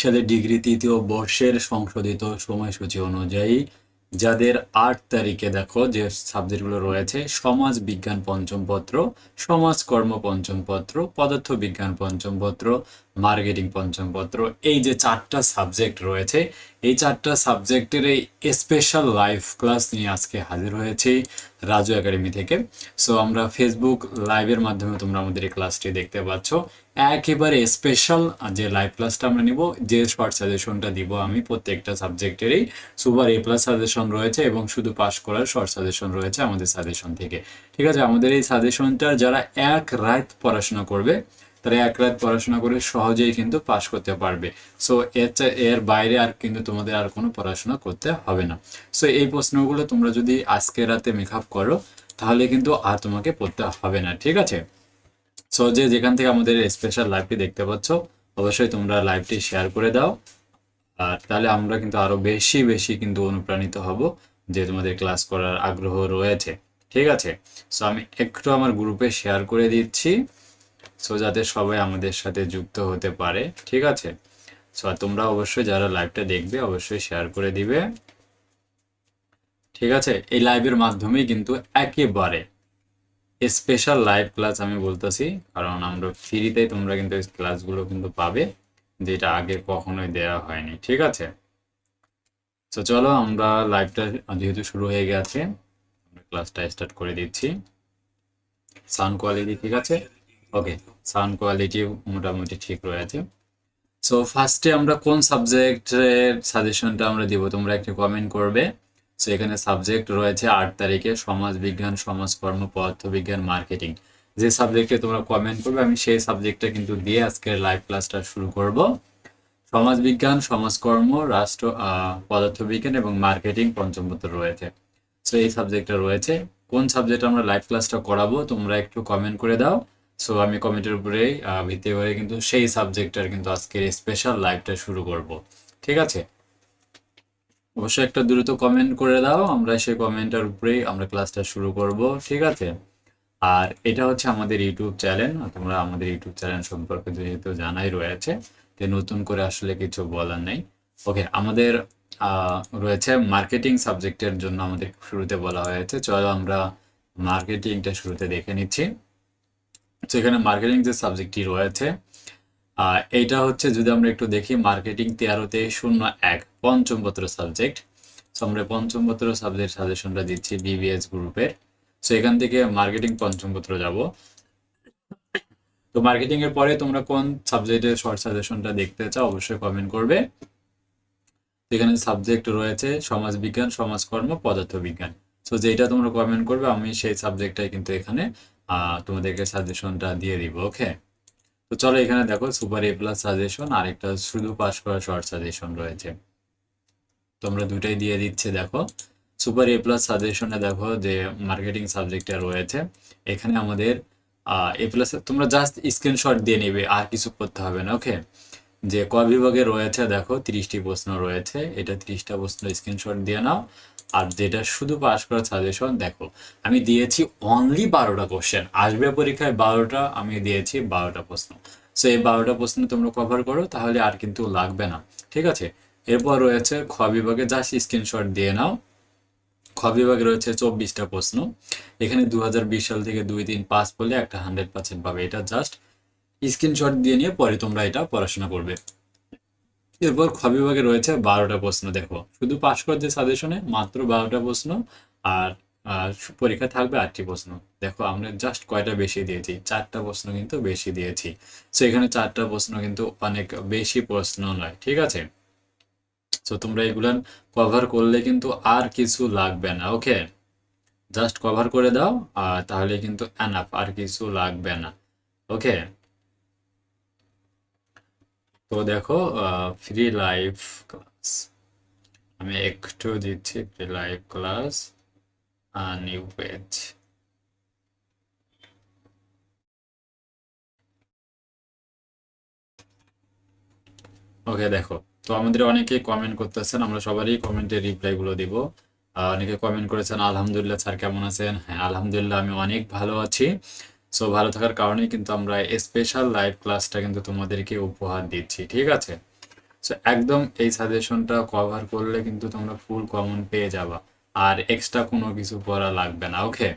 সালে ডিগ্রি তৃতীয় বর্ষের সংশোধিত সময়সূচি অনুযায়ী, যাদের আট তারিখে দেখো যে সাবজেক্টগুলো রয়েছে, সমাজ বিজ্ঞান পঞ্চম পত্র সমাজকর্ম পঞ্চম পত্র, পদার্থ বিজ্ঞান পঞ্চম পত্র মার্কেটিং পঞ্চম পত্র, এই যে চারটা সাবজেক্ট রয়েছে, এই চারটা সাবজেক্টের এই স্পেশাল লাইভ ক্লাস নিয়ে আজকে হাজির হয়েছি রাজু একাডেমি থেকে। সো আমরা ফেসবুক লাইভের মাধ্যমে তোমরা আমাদের এই ক্লাসটি দেখতে পাচ্ছ। একেবারে স্পেশাল যে লাইভ ক্লাসটা আমরা নিব, যে শর্ট সাজেশনটা দিব আমি প্রত্যেকটা সাবজেক্টেরই সুপার এ প্লাস সাজেশন রয়েছে এবং শুধু পাস করার শর্ট সাজেশন রয়েছে আমাদের সাজেশন থেকে। ঠিক আছে, আমাদের এই সাজেশনটা যারা এক রাত পড়াশোনা করবে, তারা এক রাত পড়াশোনা করে সহজেই কিন্তু পাশ করতে পারবে। সো এর এর বাইরে আর কিন্তু তোমাদের আর কোনো পড়াশোনা করতে হবে না। সো এই প্রশ্নগুলো তোমরা যদি আজকে রাতে মেকআপ করো, তাহলে কিন্তু আর তোমাকে পড়তে হবে না। ঠিক আছে? সো যে যেখান থেকে আমাদের স্পেশাল লাইভটি দেখতে পাচ্ছ, অবশ্যই তোমরা লাইভটি শেয়ার করে দাও। আর তাহলে আমরা কিন্তু আরও বেশি বেশি কিন্তু অনুপ্রাণিত হব যে তোমাদের ক্লাস করার আগ্রহ রয়েছে। ঠিক আছে? সো আমি একটু আমার গ্রুপে শেয়ার করে দিচ্ছি সো যাতে সবাই আমাদের সাথে যুক্ত হতে পারে। ঠিক আছে? সো আর তোমরা অবশ্যই যারা লাইভটা দেখবে, অবশ্যই শেয়ার করে দিবে। ঠিক আছে? এই লাইভের মাধ্যমেই কিন্তু একেবারে স্পেশাল লাইভ ক্লাস আমি বলতেছি, কারণ আমরা ফ্রিতেই তোমরা কিন্তু ক্লাসগুলো কিন্তু পাবে, যেটা আগে কখনোই দেওয়া হয়নি, ঠিক আছে? তো চলো আমরা লাইভটা যেহেতু শুরু হয়ে গেছে ক্লাসটা স্টার্ট করে দিচ্ছি। সাউন্ড কোয়ালিটি ঠিক আছে? ওকে সাউন্ড কোয়ালিটি মোটামুটি ঠিক রয়েছে। সো ফার্স্টে আমরা কোন সাবজেক্টের সাজেশনটা আমরা দিব, তোমরা একটু কমেন্ট করবে। সো এখানে সাবজেক্ট রয়েছে আট তারিখে সমাজ বিজ্ঞান সমাজকর্ম পদার্থবিজ্ঞান মার্কেটিং যে সাবজেক্টে তোমরা কমেন্ট করবে, আমি সেই সাবজেক্টটা কিন্তু দিয়ে আজকের লাইভ ক্লাসটা শুরু করব। সমাজবিজ্ঞান সমাজকর্ম রাষ্ট্র পদার্থবিজ্ঞান এবং মার্কেটিং পঞ্চম পত্র রয়েছে। সো এই সাবজেক্টটা রয়েছে। কোন সাবজেক্ট আমরা লাইভ ক্লাসটা করাবো, তোমরা একটু কমেন্ট করে দাও। সো আমি কমেন্টের উপরেই ভিত্তি করে কিন্তু সেই সাবজেক্টটার কিন্তু আজকের স্পেশাল লাইভটা শুরু করব। ঠিক আছে? অবশ্যই একটা দ্রুত কমেন্ট করে দাও। আমরা সেই কমেন্টের উপরেই আমরা ক্লাসটা শুরু করব, ঠিক আছে? আর এটা হচ্ছে আমাদের ইউটিউব চ্যানেল তোমরা আমাদের ইউটিউব চ্যানেল সম্পর্কে যেহেতু জানাই রয়েছে, যে নতুন করে আসলে কিছু বলার নেই। ওকে আমাদের রয়েছে মার্কেটিং সাবজেক্টের জন্য আমাদের শুরুতে বলা হয়েছে। চলো আমরা মার্কেটিংটা শুরুতে দেখে নিচ্ছি। তো এখানে মার্কেটিং যে সাবজেক্টটি রয়েছে এইটা হচ্ছে যদি আমরা একটু দেখি মার্কেটিং তেরোতে শূন্য এক, পঞ্চম পত্র সাবজেক্ট সো আমরা পঞ্চম পত্র সাবজেক্ট সাজেশনটা দিচ্ছি বিবিএস গ্রুপের সো এখান থেকে মার্কেটিং পঞ্চম পত্র যাব। তো মার্কেটিং এর পরে তোমরা কোন সাবজেক্টের শর্ট সাজেশনটা দেখতে চাও, অবশ্যই কমেন্ট করবে। এখানে সাবজেক্ট রয়েছে সমাজবিজ্ঞান, সমাজকর্ম, পদার্থবিজ্ঞান। সো যেটা তোমরা কমেন্ট করবে, আমি সেই সাবজেক্টটাই কিন্তু এখানে তোমাদেরকে সাজেশনটা দিয়ে দিব ওকে তো চলো এখানে দেখো সুপার এ প্লাস সাজেশন আর একটা শুধু পাস করা শর্ট সাজেশন রয়েছে। তোমরা দুটাই দিয়ে দিচ্ছে, দেখো। সুপার এ প্লাস সাজেশনে দেখো যে মার্কেটিং সাবজেক্টটা রয়েছে। এখানে আমাদের এ প্লাস তোমরা জাস্ট স্ক্রিনশট দিয়ে নেবে, আর কিছু করতে হবে না ওকে যে ক বিভাগে রয়েছে, দেখো, তিরিশটি প্রশ্ন রয়েছে। এটা তিরিশটা প্রশ্ন স্ক্রিনশট দিয়ে নাও। আর যেটা শুধু পাশ করার সাজেশন দেখো, আমি দিয়েছি অনলি বারোটা কোশ্চেন আসবে পরীক্ষায় বারোটা, আমি দিয়েছি বারোটা প্রশ্ন। সো এই বারোটা প্রশ্ন তোমরা কভার করো, তাহলে আর কিন্তু লাগবে না। ঠিক আছে? এরপর রয়েছে খ বিভাগে জাস্ট স্ক্রিনশট দিয়ে নাও। খ বিভাগে রয়েছে চব্বিশটা প্রশ্ন। এখানে দু হাজার বিশ সাল থেকে দুই তিন পাস করলে একটা হান্ড্রেড পার্সেন্ট পাবে। এটা জাস্ট স্ক্রিনশট দিয়ে নিয়ে পরে তোমরা এটা পড়াশোনা করবে। এরপর খ বিভাগে রয়েছে বারোটা প্রশ্ন, দেখো। শুধু পাস করার যে সাজেশনে মাত্র বারোটা প্রশ্ন আর পরীক্ষা থাকবে আটটি প্রশ্ন। দেখো, আমরা জাস্ট কয়টা বেশি দিয়েছি? চারটা প্রশ্ন কিন্তু বেশি দিয়েছি। সো এখানে চারটা প্রশ্ন কিন্তু অনেক বেশি প্রশ্ন নয়, ঠিক আছে? তো তোমরা এগুলান কভার করলে কিন্তু আর কিছু লাগবে না ওকে জাস্ট কভার করে দাও, আর তাহলে কিন্তু এনাফ আর কিছু লাগবে না ওকে তো দেখো ফ্রি লাইভ ক্লাস আমি একটু দিচ্ছি free live class new page okay দেখো, তো আমাদের অনেকেই কমেন্ট করতেছেন, আমরা সবারই কমেন্টে রিপ্লাই গুলো দিব। অনেকে কমেন্ট করেছেন, আলহামদুলিল্লাহ, স্যার কেমন আছেন? হ্যাঁ আলহামদুলিল্লাহ, আমি অনেক ভালো আছি। সো ভালো থাকার কারণেই কিন্তু আমরা স্পেশাল লাইভ ক্লাসটা কিন্তু তোমাদেরকে উপহার দিচ্ছি, ঠিক আছে? সো একদম এই সাজেশনটা কভার করলে কিন্তু তোমরা ফুল কমন পেয়ে যাবা, আর এক্সট্রা কোনো কিছু পড়া লাগবে না ওকে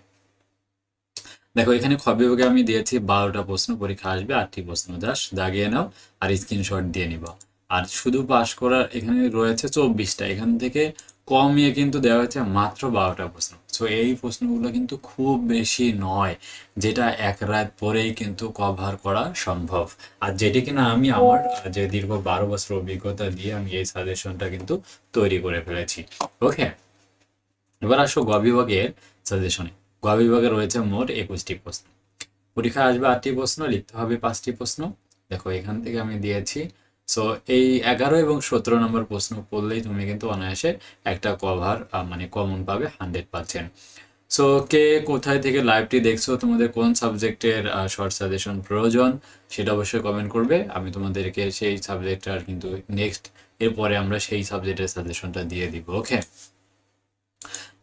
দেখো, এখানে খ আমি দিয়েছি, বারোটা প্রশ্ন, পরীক্ষা আসবে, আটটি প্রশ্ন জাস্ট দাগিয়ে নাও আর স্ক্রিনশট দিয়ে নিবা। আর শুধু পাস করার এখানে রয়েছে চব্বিশটা, এখান থেকে কমিয়ে কিন্তু দেওয়া হয়েছে মাত্র বারোটা প্রশ্ন। সো এই প্রশ্নগুলো কিন্তু খুব বেশি নয়, যেটা এক রাত পরেই কিন্তু কভার করা সম্ভব। আর যেটি কিনা আমি আমার, যে দীর্ঘ বারো বছর অভিজ্ঞতা দিয়ে আমি এই সাজেশনটা কিন্তু তৈরি করে ফেলেছি। ওকে এবার আসো গ বিভাগের সাজেশনে গ বিভাগে রয়েছে মোট একুশটি প্রশ্ন। পরীক্ষায় আসবে আটটি প্রশ্ন, লিখতে হবে পাঁচটি প্রশ্ন। দেখো, এখান থেকে আমি দিয়েছি সো এই এগারো এবং সতেরো নম্বর প্রশ্ন পড়লেই তুমি কিন্তু অনায়াসে একটা কভার মানে কমন পাবে হান্ড্রেড পার্সেন্ট সো কে কোথায় থেকে লাইভটি দেখছ, তোমাদের কোন সাবজেক্টের শর্ট সাজেশন প্রয়োজন, সেটা অবশ্যই কমেন্ট করবে। আমি তোমাদেরকে সেই সাবজেক্টটার কিন্তু নেক্সট এরপরে আমরা সেই সাবজেক্টের সাজেশনটা দিয়ে দিব ওকে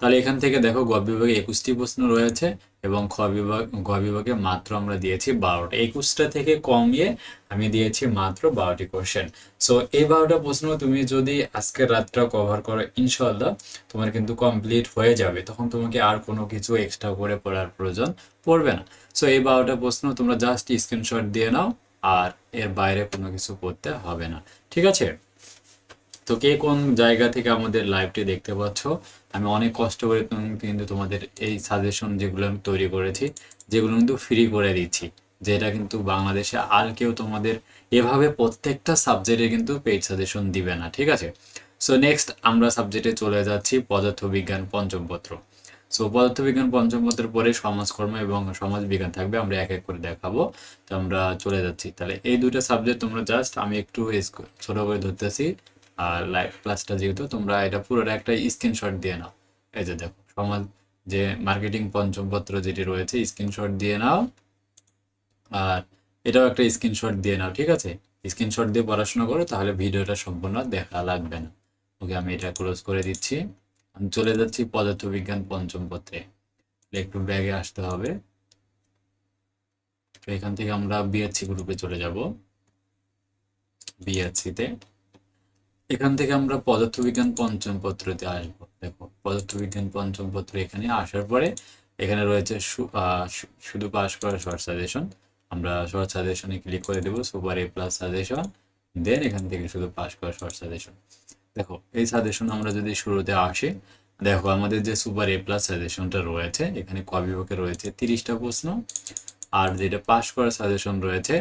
তাহলে এখান থেকে দেখো গ বিভাগে একুশটি প্রশ্ন রয়েছে এবং খ বিভাগ, গ বিভাগে মাত্র আমরা দিয়েছি বারোটা। একুশটা থেকে কমিয়ে আমি দিয়েছি মাত্র বারোটি কোশ্চেন সো এই বারোটা প্রশ্ন তুমি যদি আজকের রাতটা কভার করো ইনশাল্লাহ তোমার কিন্তু কমপ্লিট হয়ে যাবে। তখন তোমাকে আর কোনো কিছু এক্সট্রা করে পড়ার প্রয়োজন পড়বে না। সো এই বারোটা প্রশ্ন তোমরা জাস্ট স্ক্রিনশট দিয়ে নাও, আর এর বাইরে কোনো কিছু করতে হবে না। ঠিক আছে? তো কে কোন জায়গা থেকে আমাদের লাইভটি দেখতে পাচ্ছ? আমি অনেক কষ্ট করে কিন্তু তোমাদের এই সাজেশন যেগুলো আমি তৈরি করেছি, যেগুলো কিন্তু ফ্রি করে দিচ্ছি, যেটা কিন্তু বাংলাদেশে আর কেউ তোমাদের এভাবে প্রত্যেকটা সাবজেক্টে কিন্তু পেইড সাজেশন দিবে না, ঠিক আছে? সো নেক্সট আমরা সাবজেক্টে চলে যাচ্ছি পদার্থবিজ্ঞান পঞ্চম পত্র। সো পদার্থবিজ্ঞান পঞ্চম পত্রের পরে সমাজকর্ম এবং সমাজবিজ্ঞান থাকবে, আমরা এক এক করে দেখাবো, তো আমরা চলে যাচ্ছি। তাহলে এই দুটো সাবজেক্ট তোমরা জাস্ট আমি একটু ছোট করে ধরতেছি। আর লাইভ ক্লাসটা যেহেতু, তোমরা এটা পুরোটা একটা স্ক্রিনশট দিয়ে নাও। এই যে দেখো, সমাজ যে মার্কেটিং পঞ্চমপত্র যেটি রয়েছে স্ক্রিনশট দিয়ে নাও। আর এটাও একটা স্ক্রিনশট দিয়ে নাও, ঠিক আছে? স্ক্রিনশট দিয়ে পড়াশোনা করো, তাহলে ভিডিওটা সম্পূর্ণ দেখা লাগবে না। ওকে, আমি এটা ক্লোজ করে দিচ্ছি। আমি চলে যাচ্ছি পদার্থবিজ্ঞান পঞ্চম পত্রে। একটু ব্যাগে আসতে হবে। তো এখান থেকে আমরা বিএসসি গ্রুপে চলে যাব। বিএসসিতে এখান থেকে আমরা পদার্থবিজ্ঞান পঞ্চম পত্রতে আসব। দেখো, পদার্থবিজ্ঞান পঞ্চম পত্র এখানে আসার পরে এখানে রয়েছে শুধু পাস করা শর্ট সাজেশন আমরা শর্ট সাজেশনে ক্লিক করে দেবো super A plus suggestion then এখান থেকে শুধু পাস করা শর্ট সাজেশন দেখো, এই সাজেশন আমরা যদি শুরুতে আসি, দেখো আমাদের যে সুপার এ প্লাস সাজেশনটা রয়েছে, এখানে ক বিভাগে রয়েছে তিরিশটা প্রশ্ন। আর যেটা পাস করার সাজেশন রয়েছে,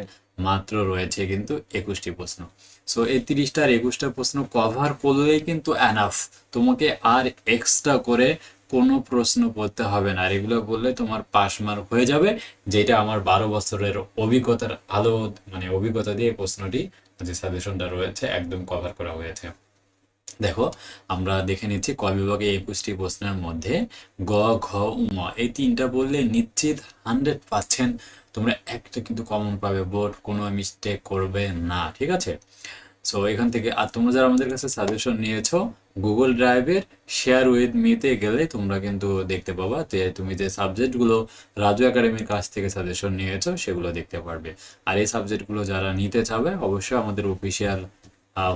মাত্র রয়েছে কিন্তু একুশটি প্রশ্ন। সো এই তিরিশটা আর একুশটা প্রশ্ন কভার করলেই কিন্তু অ্যানাফ তোমাকে আর এক্সট্রা করে কোনো প্রশ্ন পড়তে হবে না। আর এগুলো বললে তোমার পাস মার্ক হয়ে যাবে, যেটা আমার বারো বছরের অভিজ্ঞতার আলো মানে অভিজ্ঞতা দিয়ে প্রশ্নটি, যে সাজেশনটা রয়েছে, একদম কভার করা হয়েছে। দেখো, আমরা দেখে নিচ্ছি ক বিভাগে একুশটি প্রশ্নের মধ্যে গ, ঘ উম এই তিনটা বললে নিশ্চিত হান্ড্রেড পার্সেন্ট তোমরা একটা কিন্তু কমন পাবে বোর্ড কোনো মিস্টেক করবে না, ঠিক আছে? সো এখান থেকে, আর তোমরা যারা আমাদের কাছে সাজেশন নিয়েছো গুগল ড্রাইভের শেয়ার উইথ মিতে গেলে তোমরা কিন্তু দেখতে পাবা যে তুমি যে সাবজেক্টগুলো রাজু একাডেমির কাছ থেকে সাজেশন নিয়েছো, সেগুলো দেখতে পারবে। আর এই সাবজেক্টগুলো যারা নিতে চাবে, অবশ্যই আমাদের অফিসিয়াল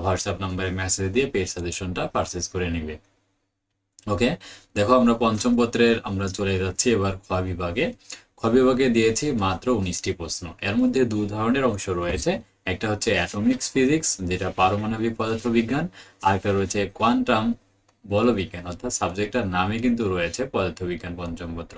হোয়াটসঅ্যাপ নাম্বারে মেসেজ দিয়ে পেড সাজেশনটা পারচেস করে নিবে। ওকে দেখো, আমরা পঞ্চম পত্রের আমরা চলে যাচ্ছি এবার খ বিভাগে। খ বিভাগে দিয়েছি মাত্র উনিশটি প্রশ্ন। এর মধ্যে দু ধরনের অংশ রয়েছে। একটা হচ্ছে অ্যাটমিক্স ফিজিক্স যেটা পারমাণবিক পদার্থবিজ্ঞান, আর একটা রয়েছে কোয়ান্টাম বলবিজ্ঞান, অর্থাৎ সাবজেক্টটার নামে কিন্তু রয়েছে পদার্থবিজ্ঞান পঞ্চম পত্র।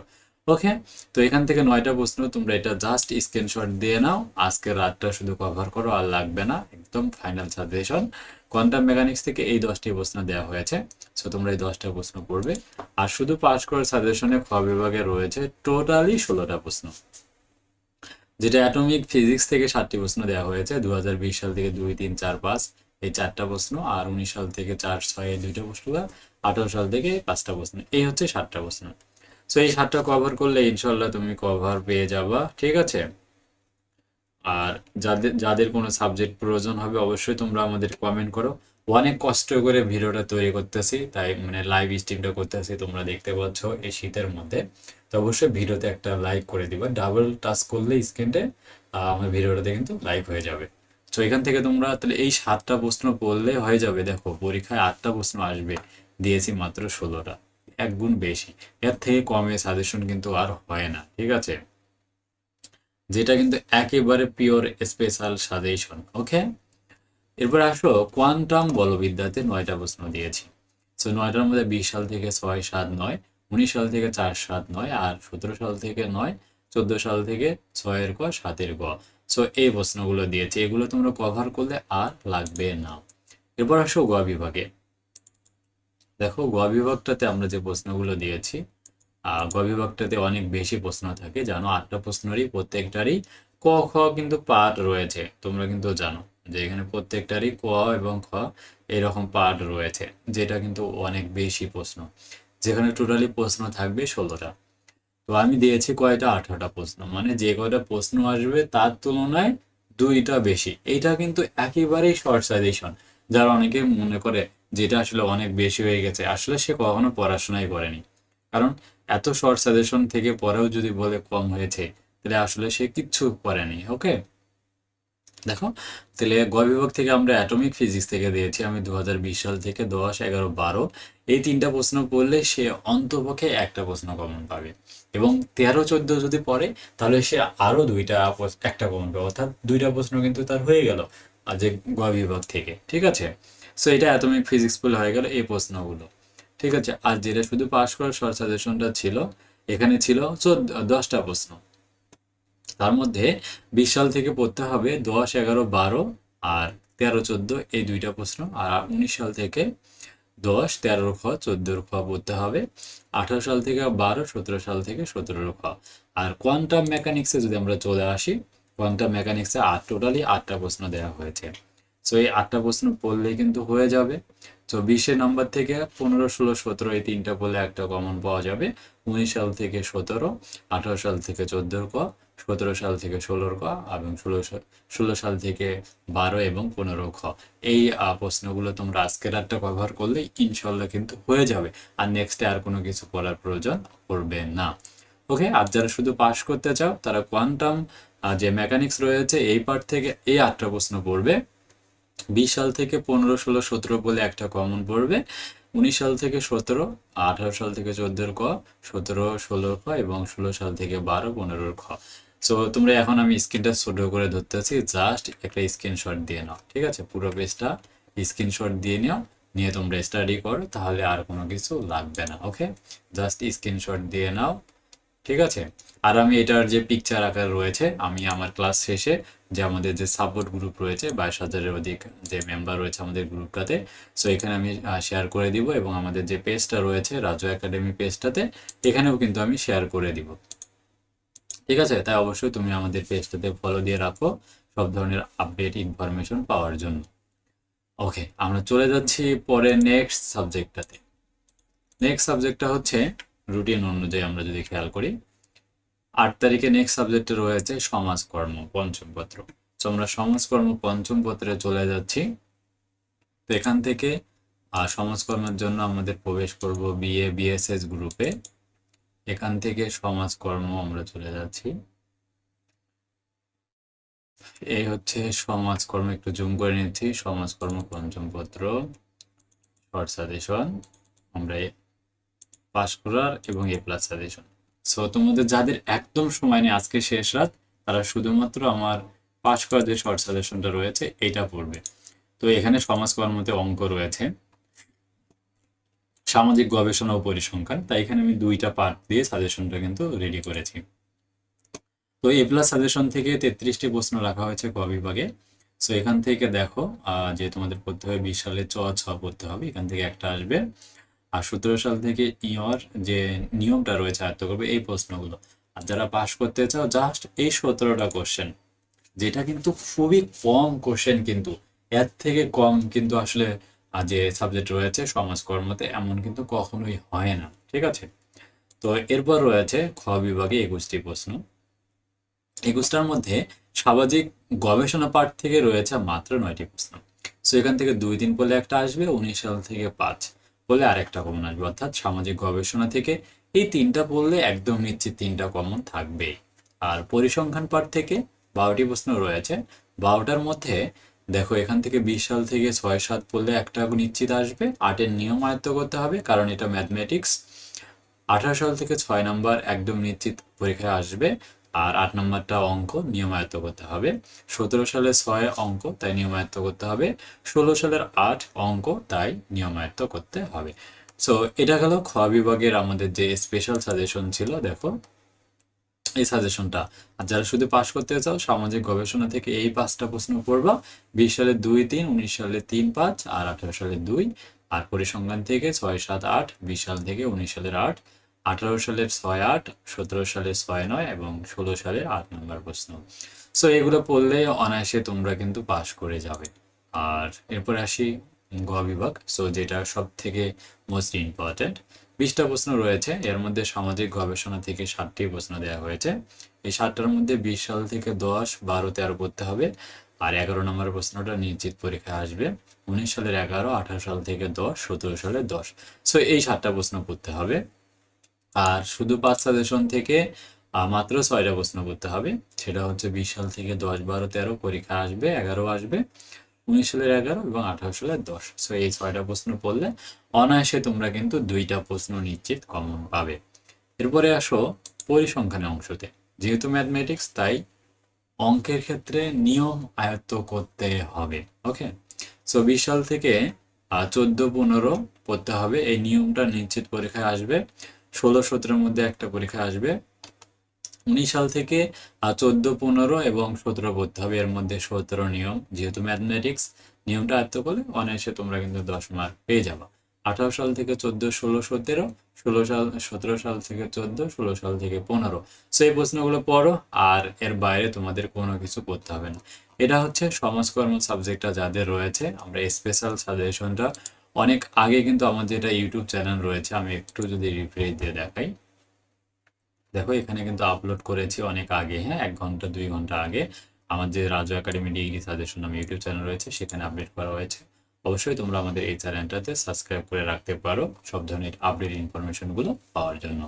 ওকে তো এখান থেকে নয়টা প্রশ্ন, তোমরা এটা জাস্ট স্ক্রিনশট দিয়ে নাও। আজকে রাতটা শুধু কভার করো, আর লাগবে না, একদম ফাইনাল সাজেশন কোয়ান্টাম মেকানিক্স থেকে এই দশটি প্রশ্ন দেওয়া হয়েছে সো তোমরা এই দশটা প্রশ্ন পড়বে। আর শুধু পাস করার সাজেশনে খ বিভাগে রয়েছে টোটালি ষোলোটা প্রশ্ন, যেটা অ্যাটমিক ফিজিক্স থেকে সাতটি প্রশ্ন দেওয়া হয়েছে দু হাজার বিশ সাল থেকে দুই, তিন, চার, পাঁচ, এই চারটা প্রশ্ন, আর উনিশ সাল থেকে চার, ছয়, এই দুইটা প্রশ্ন আঠারো সাল থেকে পাঁচটা প্রশ্ন, এই হচ্ছে সাতটা প্রশ্ন। সো এই সাতটা কভার করলে ইনশাল্লাহ তুমি কভার পেয়ে যাবা, ঠিক আছে? আর যাদের যাদের কোনো সাবজেক্ট প্রয়োজন হবে, অবশ্যই তোমরা আমাদের কমেন্ট করো। অনেক কষ্ট করে ভিডিওটা তৈরি করতেছি, তাই মানে লাইভ স্ট্রিমটা করতেছি, তোমরা দেখতে পাচ্ছ এই শীতের মধ্যে। তো অবশ্যই ভিডিওতে একটা লাইক করে দিবা ডাবল টাচ করলে স্ক্রিনটে আমার ভিডিওটাতে কিন্তু লাইভ হয়ে যাবে। তো এখান থেকে তোমরা তাহলে এই সাতটা প্রশ্ন পড়লে হয়ে যাবে, দেখো, পরীক্ষায় আটটা প্রশ্ন আসবে, দিয়েছি মাত্র ষোলোটা। এক গুণ বেশি। এর থেকে কমে সাজেশন কিন্তু আর হয় না, ঠিক আছে? যেটা কিন্তু একেবারে পিওর স্পেশাল সাজেশন ওকে এরপর আসো কোয়ান্টাম বলবিদ্যাতে নয়টা প্রশ্ন দিয়েছি। সো নয়টার মধ্যে বিশ সাল থেকে ছয় সাত নয়, উনিশ সাল থেকে চার সাত নয়, আর সতেরো সাল থেকে নয়, চোদ্দ সাল থেকে ছয়ের ক সাতের ক সো এই প্রশ্নগুলো দিয়েছি। এগুলো তোমরা কভার করলে আর লাগবে না। এরপর আসো গ বিভাগে। দেখো গ বিভাগটাতে আমরা যে প্রশ্নগুলো দিয়েছি গ বিভাগটাতে অনেক বেশি প্রশ্ন থাকে, জানো? আটটা প্রশ্নেরই প্রত্যেকটারই ক, খ কিন্তু পার্ট রয়েছে, তোমরা কিন্তু জানো যে এখানে প্রত্যেকটারই ক এবং খ এরকম পার্ট রয়েছে, যেটা কিন্তু অনেক বেশি প্রশ্ন, যেখানে টোটালি প্রশ্ন থাকবে ষোলোটা। তো আমি দিয়েছি কয়টা? আঠারোটা প্রশ্ন মানে যে কয়টা প্রশ্ন আসবে তার তুলনায় দুইটা বেশি এইটা কিন্তু একেবারেই শর্ট সাজেশন যারা অনেকে মনে করে যেটা আসলে অনেক বেশি হয়ে গেছে, আসলে সে কখনো পড়াশোনাই করেনি। কারণ এত শর্ট সাজেশন থেকে পরেও যদি বলে কম হয়েছে, তাহলে আসলে সে কিচ্ছু করেনি ওকে দেখো, তাহলে গ বিভাগ থেকে আমরা অ্যাটমিক ফিজিক্স থেকে দিয়েছি, আমি দু হাজার বিশ সাল থেকে দশ এগারো বারো, এই তিনটা প্রশ্ন পড়লে সে অন্তপক্ষে একটা প্রশ্ন কমন পাবে। এবং তেরো চোদ্দ যদি পড়ে, তাহলে সে আরও দুইটা একটা কমন পাবে। অর্থাৎ দুইটা প্রশ্ন কিন্তু তার হয়ে গেল। যে গ বিভাগ থেকে, ঠিক আছে? সো এটা অ্যাটমিক ফিজিক্স বলে হয়ে গেল এই প্রশ্নগুলো, ঠিক আছে? আর যেটা শুধু পাস করার শর্ট সাজেশনটা ছিল, এখানে ছিল চোদ্দ দশটা প্রশ্ন। তার মধ্যে বিশ সাল থেকে পড়তে হবে দশ, এগারো, বারো আর তেরো, চোদ্দ, এই দুইটা প্রশ্ন। আর উনিশ সাল থেকে দশ, তেরোর খ, চোদ্দোর খ পড়তে হবে। আঠারো সাল থেকে বারো, সতেরো সাল থেকে সতেরোর খ। আর কোয়ান্টাম মেকানিক্সে যদি আমরা চলে আসি কোয়ান্টাম মেকানিক্সে আট টোটালি আটটা প্রশ্ন দেওয়া হয়েছে। সো এই আটটা প্রশ্ন পড়লেই কিন্তু হয়ে যাবে। তো বিশে নাম্বার থেকে পনেরো, ষোলো, সতেরো এই তিনটা পড়লে একটা কমন পাওয়া যাবে। উনিশ সাল থেকে সতেরো, আঠারো সাল থেকে চোদ্দোর ক, সতেরো সাল থেকে ষোলোর ক এবং ষোলো ষোলো সাল থেকে বারো এবং পনেরো খ। এই প্রশ্নগুলো তোমরা আজকের রাতটা কভার করলে ইনশাল্লাহ কিন্তু হয়ে যাবে। আর নেক্সটে আর কোনো কিছু করার প্রয়োজন পড়বে না। ওকে আর যারা শুধু পাস করতে চাও, তারা কোয়ান্টাম যে মেকানিক্স রয়েছে, এই পার্ট থেকে এই আটটা প্রশ্ন পড়বে। বিশ সাল থেকে পনেরো, ষোলো, সতেরো বলে একটা কমন পড়বে। উনিশ সাল থেকে সতেরো, আঠারো সাল থেকে চোদ্দোর ক, সতেরো ষোলোর খ এবং ষোলো সাল থেকে বারো, পনেরোর খ। সো তোমরা এখন আমি স্ক্রিনটা ছোট করে ধরতেছি। জাস্ট একটা স্ক্রিনশট দিয়ে নাও, ঠিক আছে? পুরো পেজটা স্ক্রিনশট দিয়ে নিও, নিয়ে তোমরা স্টাডি করো, তাহলে আর কোনো কিছু লাগবে না ওকে জাস্ট স্ক্রিনশট দিয়ে নাও। ঠিক আছে? আর আমি এটার যে পিকচার আকার রয়েছে, আমি আমার ক্লাস শেষে যে আমাদের যে সাপোর্ট গ্রুপ রয়েছে, বাইশ হাজারের অধিক যে মেম্বার রয়েছে আমাদের গ্রুপটাতে সো এখানে আমি শেয়ার করে দিব এবং আমাদের যে পেজটা রয়েছে রাজু একাডেমি পেজটাতে এখানেও কিন্তু আমি শেয়ার করে দিব। ঠিক আছে? তাই অবশ্যই তুমি আমাদের পেজটাতে ফলো দিয়ে রাখো, সব ধরনের আপডেট ইনফরমেশন পাওয়ার জন্য। ওকে আমরা চলে যাচ্ছি পরে নেক্সট সাবজেক্টটাতে নেক্সট সাবজেক্টটা হচ্ছে রুটিন অনুযায়ী আমরা যদি খেয়াল করি, আট তারিখে নেক্সট সাবজেক্টে রয়েছে সমাজকর্ম পঞ্চম পত্র। তো আমরা সমাজকর্ম পঞ্চম পত্রে চলে যাচ্ছি। তো এখান থেকে সমাজকর্মের জন্য আমাদের প্রবেশ করব বিএ বিএসএস গ্রুপে এখান থেকে সমাজকর্ম আমরা চলে যাচ্ছি। এই হচ্ছে সমাজকর্ম একটু জুম করে নিচ্ছি। সমাজকর্ম পঞ্চম পত্র শর্ট সাজেশন আমরা পাস করার এবং এ প্লাস সাজেশন সো তোমাদের যাদের একদম সময় নেই আজকে শেষ রাত, তারা শুধুমাত্র আমার পাস করার যে শর্ট সাজেশনটা রয়েছে, এইটা পড়বে। তো এখানে সমাজকর্মতে অঙ্ক রয়েছে। সামাজিক গবেষণা ও পরিসংখ্যান, তাই এখানে আমি দুইটা পার্ট দিয়ে সাজেশনটা কিন্তু রেডি করেছি। তো এ প্লাস সাজেশন থেকে তেত্রিশটি প্রশ্ন রাখা হয়েছে ক বিভাগে। সো এখান থেকে দেখো যে তোমাদের পড়তে হবে বিশ সালে চ, ছ পড়তে হবে, এখান থেকে একটা আসবে। আর সতেরো সাল থেকে ইয়র যে নিয়মটা রয়েছে আয়ত্ত করবে, এই প্রশ্নগুলো। আর যারা পাশ করতে চাও জাস্ট এই সতেরোটা কোশ্চেন যেটা কিন্তু খুবই কম কোশ্চেন কিন্তু, এর থেকে কম কিন্তু আসলে যে সাবজেক্ট রয়েছে সমাজকর্মতে, এমন কিন্তু কখনোই হয় না, ঠিক আছে? তো এরপর রয়েছে খ বিভাগে একুশটি প্রশ্ন। একুশটার মধ্যে সামাজিক গবেষণা পাঠ থেকে রয়েছে মাত্র নয়টি প্রশ্ন। সো এখান থেকে দুই দিন পরে একটা আসবে, উনিশ সাল থেকে পাঁচ। বলে আরেকটা কমন আসবে অর্থাৎ সামাজিক গবেষণা থেকে এই তিনটা পড়লে একদম নিশ্চিত তিনটা কমন থাকবেই আর পরিসংখ্যান পাঠ থেকে বারোটি প্রশ্ন রয়েছে। বারোটার মধ্যে দেখো, এখান থেকে বিশ সাল থেকে ছয় সাত পড়লে একটা নিশ্চিত আসবে। আটের নিয়ম আয়ত্ত করতে হবে, কারণ এটা ম্যাথমেটিক্স আঠারো সাল থেকে ছয় নাম্বার একদম নিশ্চিত পরীক্ষায় আসবে। আর আট নম্বরটা অঙ্ক নিয়মায়ত্ত করতে হবে। সতেরো সালে ছয় অঙ্ক, তাই নিয়মায়ত্ত করতে হবে। ষোলো সালের আট অঙ্ক, তাই নিয়মায়ত্ত করতে হবে। সো এটা গেল খ বিভাগের আমাদের যে স্পেশাল সাজেশন ছিল, দেখো। এই সাজেশনটা আর যারা শুধু পাশ করতে চাও, সামাজিক গবেষণা থেকে এই পাঁচটা প্রশ্ন পড়বা। বিশ সালে দুই, তিন, উনিশ সালে তিন, পাঁচ, আর আঠারো সালে দুই, আর পরিসংখ্যান থেকে ছয়, সাত, আট, বিশ সাল থেকে উনিশ সালের আট আঠারো সালের ছয় আট, সতেরো সালের ছয় নয় এবং ষোলো সালের আট নম্বর প্রশ্ন। সো এগুলো পড়লে অনায়াসে তোমরা কিন্তু পাশ করে যাবে। আর এরপরে আসি গ বিভাগ। সো যেটা সব থেকে মোস্ট ইম্পর্টেন্ট বিশটা প্রশ্ন রয়েছে। এর মধ্যে সামাজিক গবেষণা থেকে ষাটটি প্রশ্ন দেওয়া হয়েছে। এই ষাটটার মধ্যে বিশ সাল থেকে দশ বারো তেরো পড়তে হবে। আর এগারো নম্বর প্রশ্নটা নিশ্চিত পরীক্ষায় আসবে। উনিশ সালের এগারো, আঠারো সাল থেকে দশ, সতেরো সালের দশ। সো এই সাতটা প্রশ্ন পড়তে হবে। আর শুধু পাঁচ সাজেশন থেকে মাত্র ছয়টা প্রশ্ন করতে হবে। সেটা হচ্ছে বিশ সাল থেকে দশ, বারো, তেরো, পরীক্ষা আসবে, এগারো আসবে, উনিশ সালের এগারো এবং আঠারো সালের দশ। সো এই ছয়টা প্রশ্ন পড়লে অনায়াসে তোমরা কিন্তু দুইটা প্রশ্ন নিশ্চিত কমন পাবে। এরপরে আসো পরিসংখ্যানের অংশতে। যেহেতু ম্যাথমেটিক্স তাই অঙ্কের ক্ষেত্রে নিয়ম আয়ত্ত করতে হবে ওকে সো বিশ সাল থেকে চোদ্দ, পনেরো পড়তে হবে। এই নিয়মটা নিশ্চিত পরীক্ষায় আসবে। ষোলো সতেরোর মধ্যে একটা পরীক্ষা আসবে। উনিশ সাল থেকে চোদ্দ, পনেরো এবং সতেরো পড়তে হবে। এর মধ্যে সতেরো নিয়ম, যেহেতু ম্যাথমেটিক্স, নিয়মটা আয়ত্ত করলে অনায়াসে তোমরা কিন্তু দশ মার্ক পেয়ে যাবা। আঠারো সাল থেকে চোদ্দ, ষোলো, সতেরো, ষোলো সাল, সতেরো সাল থেকে চোদ্দ, ষোলো সাল থেকে পনেরো। সো এই প্রশ্নগুলো পড়ো, আর এর বাইরে তোমাদের কোনো কিছু করতে হবে না। এটা হচ্ছে সমাজকর্ম সাবজেক্টটা যাদের রয়েছে, আমরা স্পেশাল সাজেশনটা অনেক আগে কিন্তু আমাদের এটা ইউটিউব চ্যানেল রয়েছে, আমি একটু যদি রিফ্রেশ দিয়ে দেখাই। দেখো, এখানে কিন্তু আপলোড করেছি অনেক আগে হ্যাঁ এক ঘণ্টা, দুই ঘণ্টা আগে। আমার যে রাজু একাডেমি ডিগ্রি সাজেশন নামে ইউটিউব চ্যানেল রয়েছে, সেখানে আপডেট করা হয়েছে। অবশ্যই তোমরা আমাদের এই চ্যানেলটাতে সাবস্ক্রাইব করে রাখতে পারো সব ধরনের আপডেট ইনফরমেশনগুলো পাওয়ার জন্য।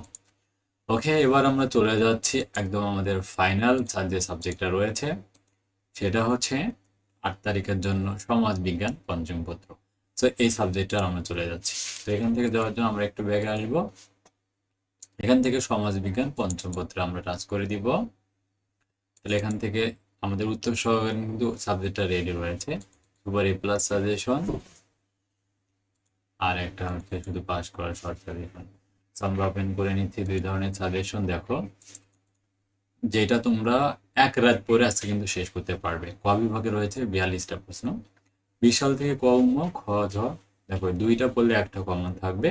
ওকে এবার আমরা চলে যাচ্ছি একদম আমাদের ফাইনাল যে সাবজেক্টটা রয়েছে, সেটা হচ্ছে আট তারিখের জন্য সমাজ বিজ্ঞান পঞ্চম পত্র। তো এই সাবজেক্টটা আমরা চলে যাচ্ছি। তো এখান থেকে যাওয়ার জন্য আমরা একটু ব্যাগে আসব। এখান থেকে সমাজ বিজ্ঞান পঞ্চম পত্রে আমরা টাচ করে দিব। তাহলে এখান থেকে আমাদের উত্তর সহকারে কিন্তু সাবজেক্টটা রেডি রয়েছে। সুপার এ প্লাস সাজেশন আর একটা হচ্ছে শুধু পাস করার শর্ট সাজেশন করে নিচ্ছি দুই ধরনের সাজেশন দেখো। যেটা তোমরা এক রাত পরে আজকে কিন্তু শেষ করতে পারবে। ক বিভাগে রয়েছে? বিয়াল্লিশটা প্রশ্ন। বিশাল থেকে ক উম খ, ঝ। দেখো, দুইটা পড়লে একটা কমন থাকবে।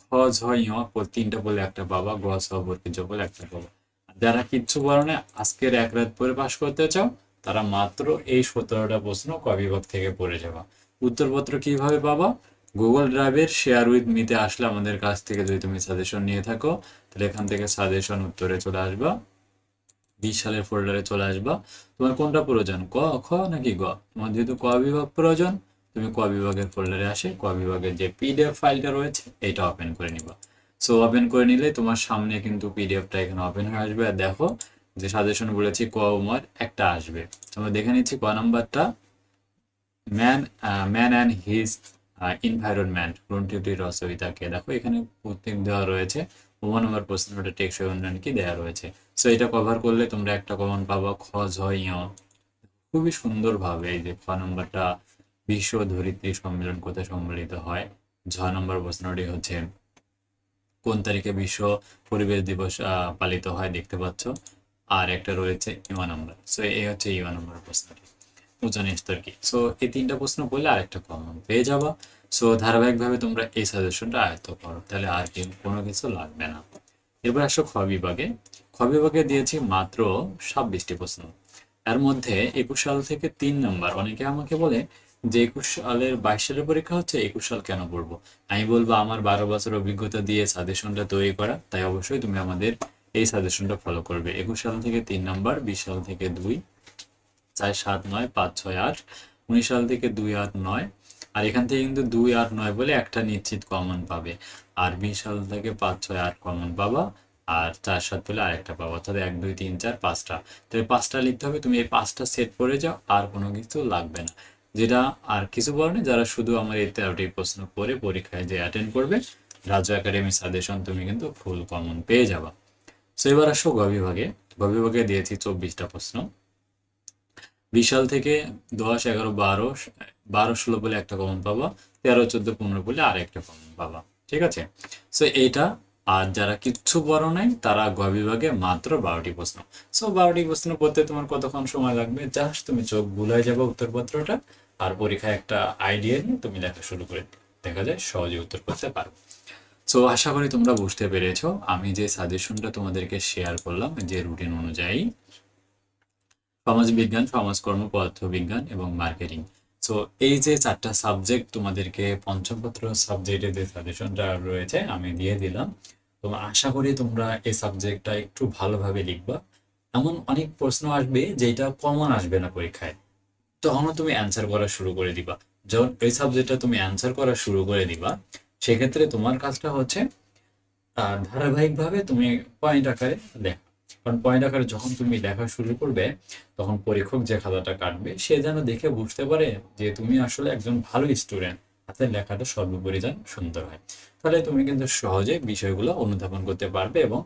খ, ঝ ইয় তিনটা পড়লে একটা পাবা গ ছ বর্গীজ বলে একটা পাবা যারা কিচ্ছু বলো আজকের এক রাত পরে পাশ করতে চাও, তারা মাত্র এই সতেরোটা প্রশ্ন ক বিভাগ থেকে পড়ে যাবা। উত্তরপত্র কীভাবে পাবা? গুগল ড্রাইভের শেয়ার উইথ মিতে আসলে আমাদের কাছ থেকে যদি তুমি সাজেশন নিয়ে থাকো, তাহলে এখান থেকে সাজেশন উত্তরে চলে আসবা। বিশ সালের ফোল্ডারে চলে আসবা। তোমার কোনটা প্রয়োজন? ক, খ নাকি গ? তোমার যেহেতু ক বিভাগ প্রয়োজন, তুমি ক বিভাগের ফোল্ডারে আসে, ক বিভাগের যে পিডিএফ ফাইলটা রয়েছে, এটা ওপেন করে নিবা। সো ওপেন করে নিলে তোমার সামনে কিন্তু পিডিএফটা এখানে ওপেন হয়ে আসবে। আর দেখো, যে সাজেশন বলেছি, ক উমার একটা আসবে। তোমরা দেখে নিচ্ছি ক নাম্বারটা। Man man and his environment গ্রন্থিটির রচয়িতাকে দেখো, এখানে প্রত্যেক দেওয়া রয়েছে। ওয়ান নম্বর প্রশ্নটা টেকসই উন্নয়ন কি দেওয়া রয়েছে। সো এটা কভার করলে তোমরা একটা কমন পাবা, খ, ঝ ইয় খুবই সুন্দরভাবে এই যে খ নম্বরটা বিশ্ব ধরিত্রী সম্মেলন কোথায় সম্মিলিত হয়? ঝ নম্বর প্রশ্নটি হচ্ছে, কোন তারিখে বিশ্ব পরিবেশ দিবস পালিত হয় দেখতে পাচ্ছ? আর একটা রয়েছে ইউয়া নম্বর। সো এই হচ্ছে ইউয়া নম্বর প্রশ্নটি। ওজন স্তর কি? সো এই তিনটা প্রশ্ন বললে আরেকটা কমন পেয়ে যাবা। সো ধারাবাহিকভাবে তোমরা এই সাজেশনটা আয়ত্ত করো। তাহলে আর কি কোনো কিছু লাগবে না। এবার আসো খ বিভাগে। বিভাগে দিয়েছি মাত্র ছাব্বিশটি প্রশ্ন। এর মধ্যে একুশ সাল থেকে তিন নম্বর। অনেকে আমাকে বলে যে একুশ সালের বাইশ সালের পরীক্ষা হচ্ছে, একুশ সাল কেন পড়ব? আমি বলব, আমার বারো বছর অভিজ্ঞতা দিয়ে সাজেশনটা তৈরি করা, তাই অবশ্যই তুমি আমাদের এই সাজেশনটা ফলো করবে। একুশ সাল থেকে তিন নম্বর, বিশ সাল থেকে দুই, চার, সাত, নয়, পাঁচ, ছয়, আট, উনিশ সাল থেকে দুই, আট, নয়, আর এখান থেকে কিন্তু দুই, আট, নয় বলে একটা নিশ্চিত কমন পাবে। আর বিশ সাল থেকে পাঁচ, ছয়, আট কমন পাবা আর চার সাত পেলে আরেকটা পাবো, অর্থাৎ এক, দুই, তিন, চার, পাঁচটা। তাহলে পাঁচটা লিখতে হবে, তুমি এই পাঁচটা সেট করে যাও, আর কোনো কিছু লাগবে না। যেটা আর কিছু বলে যারা শুধু আমার এই তেরোটি প্রশ্ন করে পরীক্ষায় যে অ্যাটেন্ড করবে রাজু একাডেমি সাজেশন তুমি কিন্তু ফুল কমন পেয়ে যাবা। সো এবার আসো গ বিভাগে গ বিভাগে দিয়েছি চব্বিশটা প্রশ্ন। বিশাল থেকে দশ, এগারো, বারো বারো, ষোলো বলে একটা কমন পাবা, তেরো, চোদ্দ, পনেরো বলে আর একটা কমন পাবা। ঠিক আছে? সো এইটা আর যারা কিচ্ছু বড় নাই, তারা গ বিভাগে মাত্র বারোটি প্রশ্ন। সো বারোটি প্রশ্ন পড়তে তোমার কতক্ষণ সময় লাগবে? জাস্ট তুমি চোখ বুলাই যাবে উত্তরপত্রটা আর পরীক্ষায় একটা আইডিয়া নিয়ে তুমি লেখা শুরু করে দেখা যায় সহজে উত্তর করতে পারো সো আশা করি তোমরা বুঝতে পেরেছ। আমি যে সাজেশনটা তোমাদেরকে শেয়ার করলাম, যে রুটিন অনুযায়ী সমাজ বিজ্ঞান সমাজকর্ম পদার্থ বিজ্ঞান এবং মার্কেটিং সো এই যে চারটা সাবজেক্ট তোমাদেরকে পঞ্চম পত্র সাবজেক্টে যে সাজেশনটা রয়েছে, আমি দিয়ে দিলাম। তো আশা করি তোমরা এই সাবজেক্টটা একটু ভালোভাবে লিখবা। এমন অনেক প্রশ্ন আসবে যেটা কমন আসবে না পরীক্ষায়। তখনও তুমি অ্যান্সার করা শুরু করে দিবা। যখন এই সাবজেক্টটা তুমি অ্যান্সার করা শুরু করে দিবা, সেক্ষেত্রে তোমার কাজটা হচ্ছে ধারাবাহিকভাবে তুমি পয়েন্ট আকারে লেখা কারণ পয়েন্ট আকারে যখন তুমি লেখা শুরু করবে, তখন পরীক্ষক যে খাতাটা কাটবে, সে যেন দেখে বুঝতে পারে যে তুমি আসলে একজন ভালো স্টুডেন্ট হাতের লেখাটা সর্বোপরি যেন সুন্দর হয়। তাহলে তুমি কিন্তু সহজে বিষয়গুলো অনুধাবন করতে পারবে এবং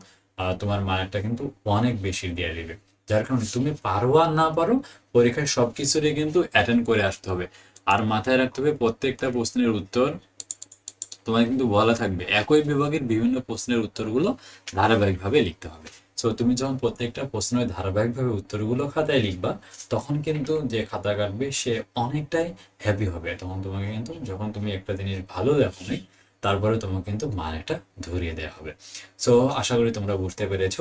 তোমার মার্কটা কিন্তু অনেক বেশি দিয়ে দেবে। যার কারণে তুমি পারো আর না পারো, পরীক্ষায় সবকিছুরই কিন্তু অ্যাটেন্ড করে আসতে হবে। আর মাথায় রাখতে হবে প্রত্যেকটা প্রশ্নের উত্তর তোমার কিন্তু বলা থাকবে। একই বিভাগের বিভিন্ন প্রশ্নের উত্তরগুলো ধারাবাহিকভাবে লিখতে হবে। সো তুমি যখন প্রত্যেকটা প্রশ্নের ধারাবাহিকভাবে উত্তরগুলো খাতায় লিখবা, তখন কিন্তু যে খাতা কাটবে, সে অনেকটাই হ্যাপি হবে। তখন তোমাকে কিন্তু, যখন তুমি একটা জিনিস ভালো দেখো তারপরে তোমাকে কিন্তু মানেটা ধরিয়ে দেওয়া হবে। সো আশা করি তোমরা বুঝতে পেরেছ।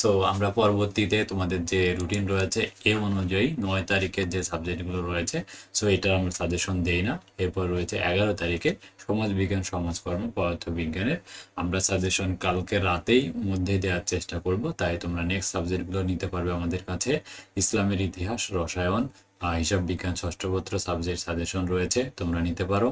সো আমরা পরবর্তীতে তোমাদের যে রুটিন রয়েছে, এ অনুযায়ী নয় তারিখের যে সাবজেক্টগুলো রয়েছে সো এটা আমরা সাজেশন দেই না। এরপর রয়েছে এগারো তারিখে সমাজ বিজ্ঞান সমাজকর্ম পদার্থ বিজ্ঞানের আমরা সাজেশন কালকে রাতেই মধ্যে দেওয়ার চেষ্টা করব। তাই তোমরা নেক্সট সাবজেক্টগুলো নিতে পারবে আমাদের কাছে। ইসলামের ইতিহাস, রসায়ন হিসাব বিজ্ঞান ষষ্ঠপত্র সাবজেক্ট সাজেশন রয়েছে, তোমরা নিতে পারো।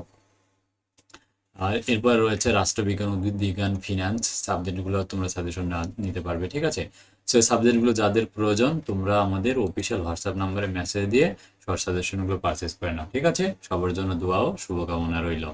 আর এরপর রয়েছে রাষ্ট্রবিজ্ঞান উদ্ভিদ বিজ্ঞান ফিনান্স সাবজেক্টগুলো তোমরা সাজেশন নিতে পারবে, ঠিক আছে? সো সাবজেক্টগুলো যাদের প্রয়োজন, তোমরা আমাদের অফিসিয়াল হোয়াটসঅ্যাপ নাম্বারে মেসেজ দিয়ে শর্ট সাজেশনগুলো পারচেস করে নাও, ঠিক আছে? সবার জন্য দোয়া ও শুভকামনা রইল।